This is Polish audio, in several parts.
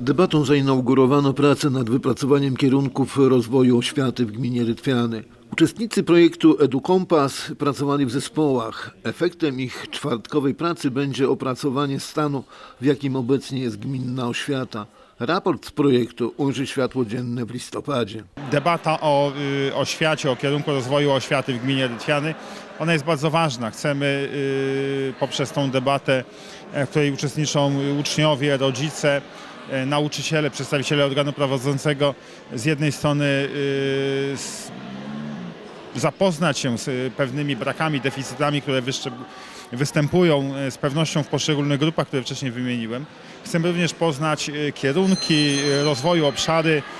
Debatą zainaugurowano pracę nad wypracowaniem kierunków rozwoju oświaty w gminie Rytwiany. Uczestnicy projektu EduKompas pracowali w zespołach. Efektem ich czwartkowej pracy będzie opracowanie stanu, w jakim obecnie jest gminna oświata. Raport z projektu ujrzy światło dzienne w listopadzie. debata o y, oświacie, o kierunku rozwoju oświaty w gminie Rytwiany, ona jest bardzo ważna. Chcemy y, poprzez tą debatę, e, w której uczestniczą uczniowie, rodzice, nauczyciele, przedstawiciele organu prowadzącego, z jednej strony z, zapoznać się z y, pewnymi brakami, deficytami, które występują e, z pewnością w poszczególnych grupach, które wcześniej wymieniłem. Chcemy również poznać e, kierunki e, rozwoju, obszary, e,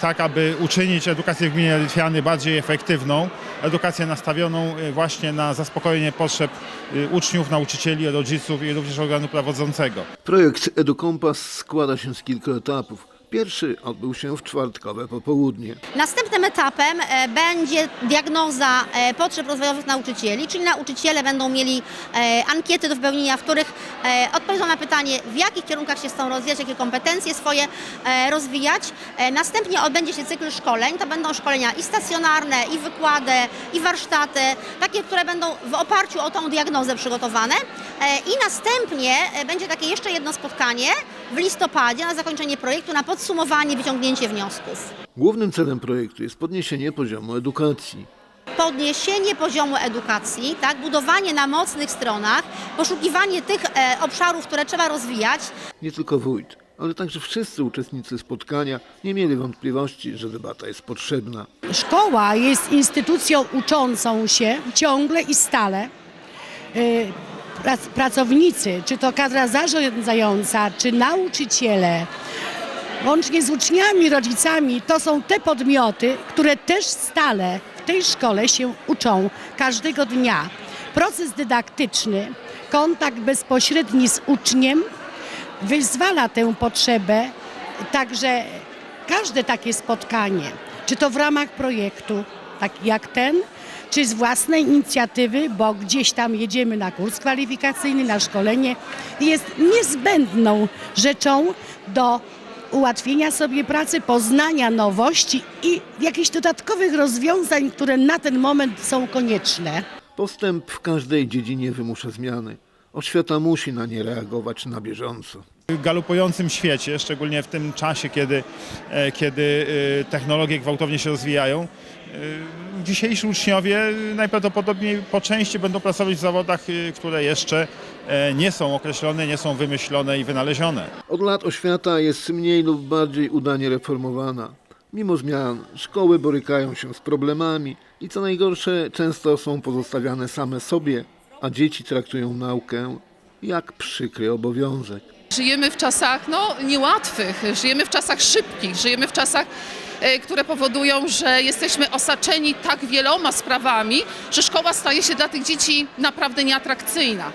tak aby uczynić edukację w gminie Litwiany bardziej efektywną, edukację nastawioną e, właśnie na zaspokojenie potrzeb e, uczniów, nauczycieli, rodziców i również organu prowadzącego. Projekt EduKompas składa się z kilku etapów. Pierwszy odbył się w czwartkowe popołudnie. Następnym etapem e, będzie diagnoza e, potrzeb rozwojowych nauczycieli, czyli nauczyciele będą mieli e, ankiety do wypełnienia, w których odpowiedzą na pytanie, w jakich kierunkach się chcą rozwijać, jakie kompetencje swoje rozwijać. Następnie odbędzie się cykl szkoleń. To będą szkolenia i stacjonarne, i wykłady, i warsztaty, takie, które będą w oparciu o tą diagnozę przygotowane. E, I następnie e, będzie takie jeszcze jedno spotkanie w listopadzie na zakończenie projektu, na podsumowanie, wyciągnięcie wniosków. Głównym celem projektu jest podniesienie poziomu edukacji. podniesienie poziomu edukacji, tak, budowanie na mocnych stronach, poszukiwanie tych e, obszarów, które trzeba rozwijać, Nie tylko wójt, ale także wszyscy uczestnicy spotkania nie mieli wątpliwości, że debata jest potrzebna. Szkoła jest instytucją uczącą się ciągle i stale. Prac- Pracownicy, czy to kadra zarządzająca, czy nauczyciele, łącznie z uczniami, rodzicami, to są te podmioty, które też stale w tej szkole się uczą każdego dnia. Proces dydaktyczny, kontakt bezpośredni z uczniem wyzwala tę potrzebę, także każde takie spotkanie, czy to w ramach projektu, tak jak ten, czy z własnej inicjatywy, bo gdzieś tam jedziemy na kurs kwalifikacyjny, na szkolenie, jest niezbędną rzeczą do ułatwienia sobie pracy, poznania nowości i jakichś dodatkowych rozwiązań, które na ten moment są konieczne. Postęp w każdej dziedzinie wymusza zmiany. Oświata musi na nie reagować na bieżąco. W galopującym świecie, szczególnie w tym czasie, kiedy, e, kiedy e, technologie gwałtownie się rozwijają, dzisiejsi uczniowie najprawdopodobniej po części będą pracować w zawodach, e, które jeszcze e, nie są określone, nie są wymyślone i wynalezione. Od lat oświata jest mniej lub bardziej udanie reformowana. Mimo zmian, szkoły borykają się z problemami i co najgorsze, często są pozostawiane same sobie, a dzieci traktują naukę jak przykry obowiązek. Żyjemy w czasach no, niełatwych, żyjemy w czasach szybkich, żyjemy w czasach, e, które powodują, że jesteśmy osaczeni tak wieloma sprawami, że szkoła staje się dla tych dzieci naprawdę nieatrakcyjna.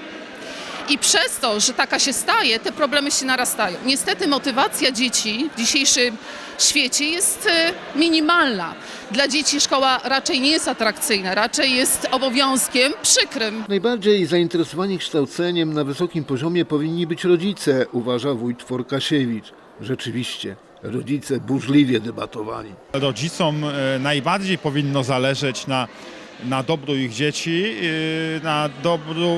I przez to, że taka się staje, te problemy się narastają. Niestety motywacja dzieci w dzisiejszym świecie jest e, minimalna. Dla dzieci szkoła raczej nie jest atrakcyjna, raczej jest obowiązkiem przykrym. Najbardziej zainteresowani kształceniem na wysokim poziomie powinni być rodzice, uważa wójt Forkasiewicz. Rzeczywiście, rodzice burzliwie debatowali. Rodzicom e, najbardziej powinno zależeć na, na dobru ich dzieci, e, na dobru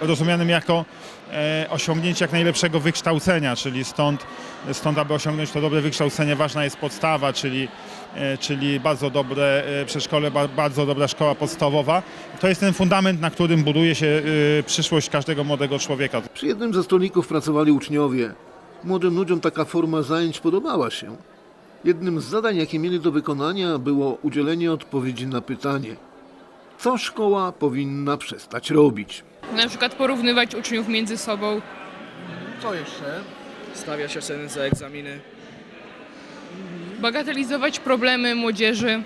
rozumianym jako e, osiągnięcie jak najlepszego wykształcenia, czyli stąd, stąd aby osiągnąć to dobre wykształcenie ważna jest podstawa, czyli, e, czyli bardzo dobre e, przedszkole, ba- bardzo dobra szkoła podstawowa. To jest ten fundament, na którym buduje się e, przyszłość każdego młodego człowieka. Przy jednym ze stolików pracowali uczniowie. Młodym ludziom taka forma zajęć podobała się. Jednym z zadań, jakie mieli do wykonania, było udzielenie odpowiedzi na pytanie, co szkoła powinna przestać robić. Na przykład porównywać uczniów między sobą. Co jeszcze? Stawia się oceny za egzaminy. Bagatelizować problemy młodzieży.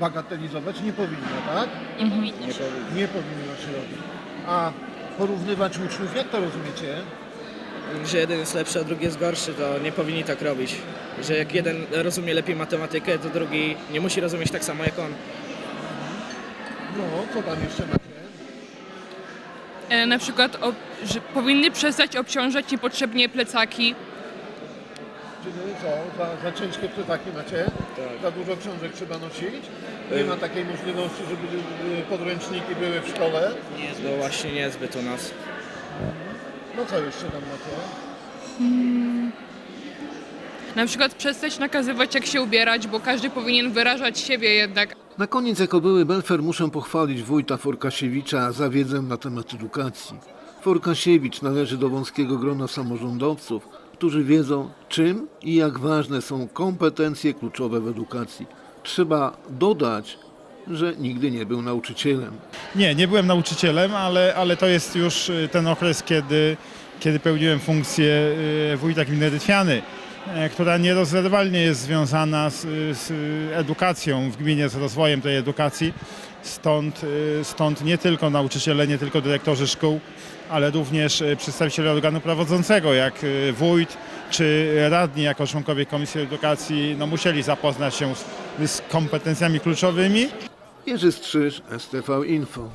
Bagatelizować nie powinno, tak? Nie powinno. Nie powinno się robić. A porównywać uczniów, jak to rozumiecie? Że jeden jest lepszy, a drugi jest gorszy, to nie powinni tak robić. Że jak jeden rozumie lepiej matematykę, to drugi nie musi rozumieć tak samo jak on. No, co tam jeszcze macie? E, na przykład, o, że powinny przestać obciążać niepotrzebnie plecaki. Czyli co, za, za ciężkie plecaki macie? Tak. Za dużo książek trzeba nosić? Nie ma takiej możliwości, żeby y, podręczniki były w szkole? No właśnie niezbyt u nas. No co jeszcze tam macie? Na przykład przestać nakazywać jak się ubierać, bo każdy powinien wyrażać siebie jednak. Na koniec jako były Belfer muszę pochwalić wójta Forkasiewicza za wiedzę na temat edukacji. Forkasiewicz należy do wąskiego grona samorządowców, którzy wiedzą czym i jak ważne są kompetencje kluczowe w edukacji. Trzeba dodać, że nigdy nie był nauczycielem. Nie, nie byłem nauczycielem, ale, ale to jest już y, ten okres, kiedy, kiedy pełniłem funkcję y, wójta gminy Rytwiany, e, która nierozerwalnie jest związana z, z edukacją w gminie, z rozwojem tej edukacji. Stąd, y, stąd nie tylko nauczyciele, nie tylko dyrektorzy szkół, ale również przedstawiciele organu prowadzącego, jak wójt czy radni jako członkowie Komisji Edukacji, no, musieli zapoznać się z, z kompetencjami kluczowymi Jerzy Strzyż, STV Info.